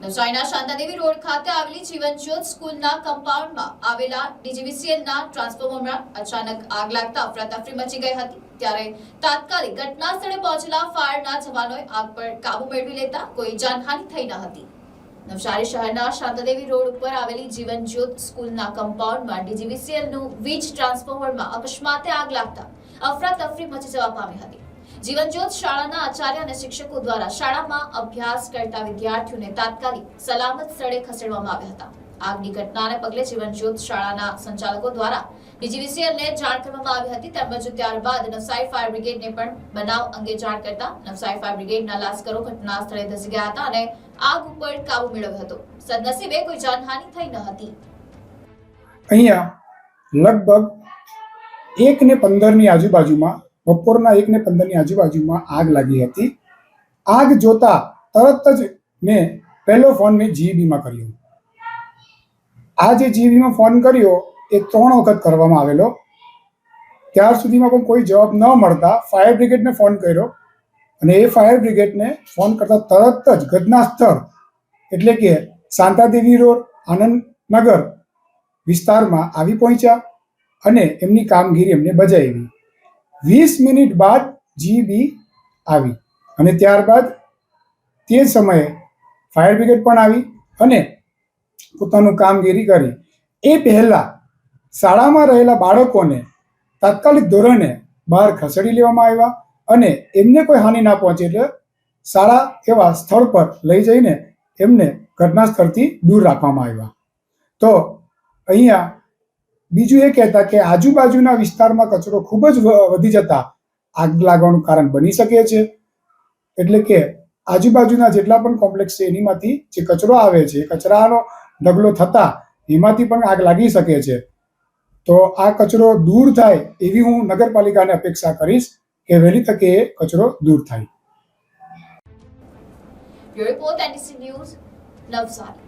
નવસારીના શાંતાદેવી રોડ ખાતે આવેલી જીવનજ્યોત સ્કૂલના કમ્પાઉન્ડમાં આવેલા ડીજીવીસીએલના ટ્રાન્સફોર્મરમાં અચાનક આગ લાગતા અફરાતફરી મચી ગઈ હતી. ત્યારે તાત્કાલિક ઘટના સ્થળે પહોંચેલા ફાયરના જવાનોએ આગ પર કાબુ મેળવી લેતા કોઈ જાનહાનિ થઈ ન હતી. નવસારી શહેરના શાંતાદેવી રોડ ઉપર આવેલી જીવનજ્યોત સ્કૂલના કમ્પાઉન્ડમાં ડીજીવીસીએલનું વીજ ટ્રાન્સફોર્મરમાં અકસ્માતે આગ લાગતા અફરાતફરી મચી જવા પામી હતી. જીવનજ્યોત શાળાના આચાર્ય અને શિક્ષકો દ્વારા શાળામાં અભ્યાસ કરતા વિદ્યાર્થીઓને તાત્કાલિક સલામત સ્થળે ખસેડવામાં આવ્યા હતા. આગની ઘટનાને પગલે જીવનજ્યોત શાળાના સંચાલકો દ્વારા ડીજીવીસીએલને જાણ કરવામાં આવી હતી. તેમજ ત્યારબાદ નવસારી ફાયર બ્રિગેડને પણ બનાવ અંગે જાણ કરતા નવસારી ફાયર બ્રિગેડના લાશ્કરો ઘટના સ્થળે ધસી ગયા હતા અને આગ ઉપર કાબુ મેળવ્યો હતો. સદનસીબે કોઈ જાનહાનિ થઈ ન હતી. અહીંયા લગભગ એક ને પંદરની આજુબાજુમાં બપોરના એક ને પંદરની આજુબાજુમાં આગ લાગી હતી. આગ જોતા તરત જ મેં પહેલો ફોન મેં જીઈબીમાં કર્યો. આ જે જીઈબીમાં ફોન કર્યો, એ ત્રણ વખત કરવામાં આવેલો. ત્યાર સુધીમાં પણ કોઈ જવાબ ન મળતા ફાયર બ્રિગેડને ફોન કર્યો અને એ ફાયર બ્રિગેડને ફોન કરતા તરત જ ઘટના સ્થળ, એટલે કે શાંતાદેવી રોડ, આનંદનગર વિસ્તારમાં આવી પહોંચ્યા અને એમની કામગીરી એમને બજાવી. વીસ મિનિટ બાદ જીબી આવી અને ત્યારબાદ તે સમયે ફાયર બ્રિગેડ પણ આવી અને પોતાનું કામગીરી કરી. એ પહેલાં શાળામાં રહેલા બાળકોને તાત્કાલિક ધોરણે બહાર ખસેડી લેવામાં આવ્યા અને એમને કોઈ હાનિ ના પહોંચે એટલે શાળા એવા સ્થળ પર લઈ જઈને એમને ઘટના સ્થળથી દૂર રાખવામાં આવ્યા. તો અહીંયા બીજું એ કહેતા કે આજુબાજુના વિસ્તારમાં કચરો ખૂબ જ વધી જતા આગ લાગવાનું કારણ બની શકે છે. એટલે કે આજુબાજુના જેટલા પણ કોમ્પ્લેક્સ છે, એનીમાંથી જે કચરો આવે છે કચરાનો ઢગલો થતા એમાંથી પણ આગ લાગી શકે છે. તો આ કચરો દૂર થાય એવી હું નગરપાલિકાને અપેક્ષા કરીશ કે વહેલી તકે એ કચરો દૂર થાય. Report news, Navsari.